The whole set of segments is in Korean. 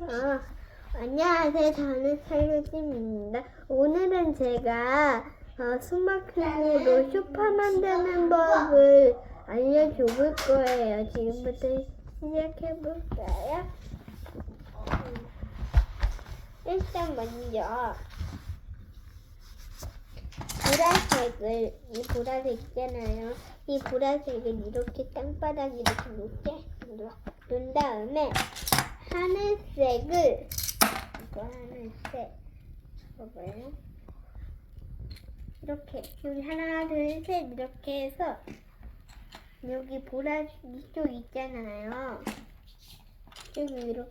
어, 안녕하세요. 저는 설유진입니다. 오늘은 제가 어, 스마트폰으로 쇼파 만드는 법을 알려줄 거예요. 지금부터 시작해볼까요? 일단 먼저 보라색을 이 보라색 있잖아요. 이 보라색을 이렇게 땅바닥에 이렇게 놓게 놓- 놓은 다음에 하늘색을 이거 하늘색 봐봐요. 이렇게 여기 하나 둘 셋 이렇게 해서 여기 보라 이쪽 있잖아요. 여기 이렇게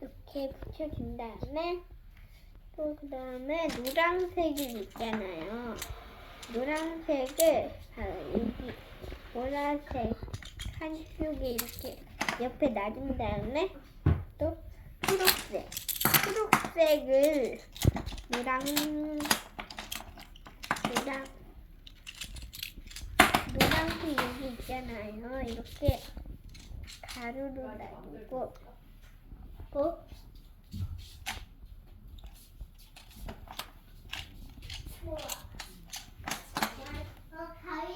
이렇게 붙여준 다음에 또 그 다음에 노란색이 있잖아요. 노란색을 바로 여기 보라색 한쪽에 이렇게 옆에 놔둔 다음에 또 초록색 초록색을 노랑 노랑 노란색 여기 있잖아요. 이렇게 가루로 놔두고 또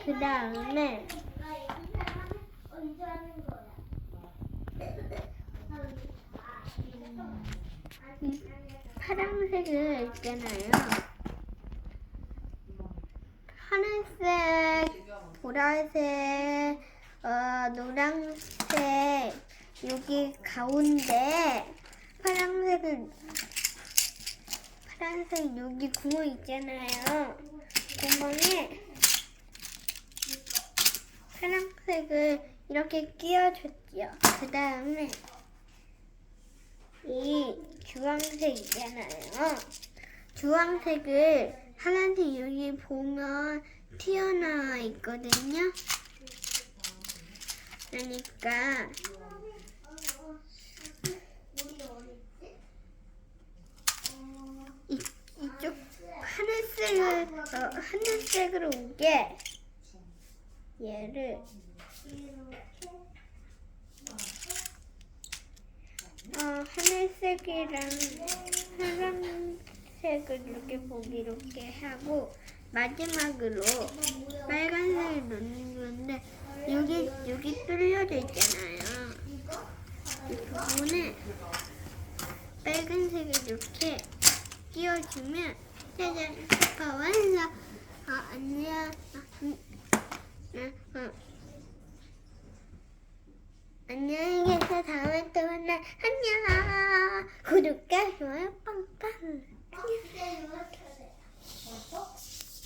그 다음에 이 파란색을 있잖아요. 하늘색, 보라색, 어, 노란색, 여기 가운데 파란색을 파란색 여기 구멍 있잖아요. 구멍에 파란색을 이렇게 끼워줬죠. 그 다음에 이 주황색 있잖아요. 주황색을 하나씩 여기 보면 튀어나와 있거든요. 그러니까 이, 이쪽 하늘색을 어, 하늘색으로 오게 얘를 어, 하늘색이랑 파란색을 이렇게 보기 이렇게 하고 마지막으로 빨간색을 넣는 건데 여기 여기 뚫려져 있잖아요. 이 부분에 빨간색을 이렇게 끼워주면 짜잔 슈퍼 완성. 어, 안녕. 어, 음, 어, 어. 안녕히 계세요. 다음에 또 만나. 안녕. 구독과 좋아요.